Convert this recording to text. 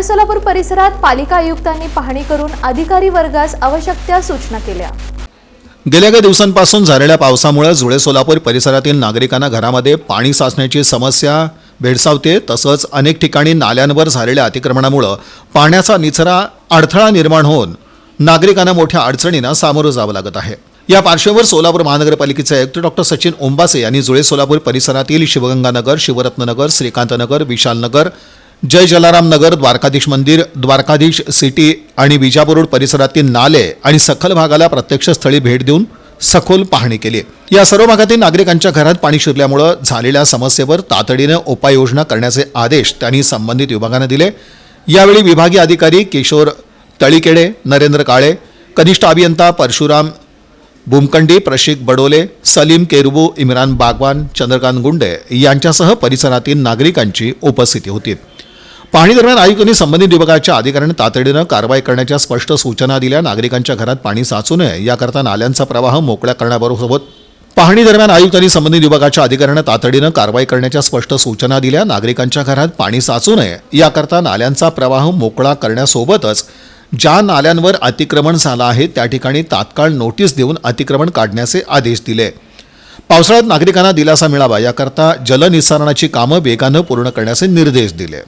जुळे सोलापूर परिसरात पालिका आयुक्तांनी पाहणी करून अधिकारी वर्गास आवश्यक त्या सूचना केल्या. गेल्या काही दिवसांपासून झालेल्या पावसामुळे जुळे सोलापूर परिसरातील नागरिकांना घरामध्ये पाणी साचण्याची समस्या भेडसावते तसंच अनेक ठिकाणी नाल्यांवर झालेल्या अतिक्रमणामुळं पाण्याचा निचरा अडथळा निर्माण होऊन नागरिकांना मोठ्या अडचणींना सामोरं जावं लागत आहे. या पार्श्वभूमीवर सोलापूर महानगरपालिकेचे आयुक्त डॉक्टर सचिन ओंबासे यांनी जुळे सोलापूर परिसरातील शिवगंगानगर शिवरत्ननगर श्रीकांतनगर विशालनगर जय जलाराम नगर द्वारकाधीश मंदिर द्वारकाधीश सिटी आणि विजापूर रोड परिसरातील नाले आणि सखल भागाला प्रत्यक्ष स्थळी भेट देऊन सखोल पाहणी केली. या सर्व भागातील नागरिकांच्या घरात पाणी शिरल्यामुळं झालेल्या समस्येवर तातडीनं उपाययोजना करण्याचे आदेश त्यांनी संबंधित विभागानं दिले. यावेळी विभागीय अधिकारी किशोर तळीकेडे नरेंद्र काळे कनिष्ठ अभियंता परशुराम भूमकंडी प्रशिक बडोले सलीम केरबू इम्रान बागवान चंद्रकांत गुंडे यांच्यासह परिसरातील नागरिकांची उपस्थिती होती. पाहणी दरम्यान आयुक्तांनी संबंधित विभागाच्या अधिकाऱ्यांनी तातडीनं कारवाई करण्याच्या स्पष्ट सूचना दिल्या. नागरिकांच्या घरात पाणी साचू नये याकरता नाल्यांचा प्रवाह मोकळ्या करण्याबरोबर पाहणी दरम्यान आयुक्तांनी संबंधित विभागाच्या अधिकाऱ्यांना तातडीनं कारवाई करण्याच्या स्पष्ट सूचना दिल्या. नागरिकांच्या घरात पाणी साचू नये याकरता नाल्यांचा प्रवाह मोकळा करण्यासोबतच ज्या नाल्यांवर अतिक्रमण झालं आहे त्या ठिकाणी तात्काळ नोटीस देऊन अतिक्रमण काढण्याचे आदेश दिले. पावसाळ्यात नागरिकांना दिलासा मिळावा याकरता जलनिस्सारणाची कामं वेगानं पूर्ण करण्याचे निर्देश दिले.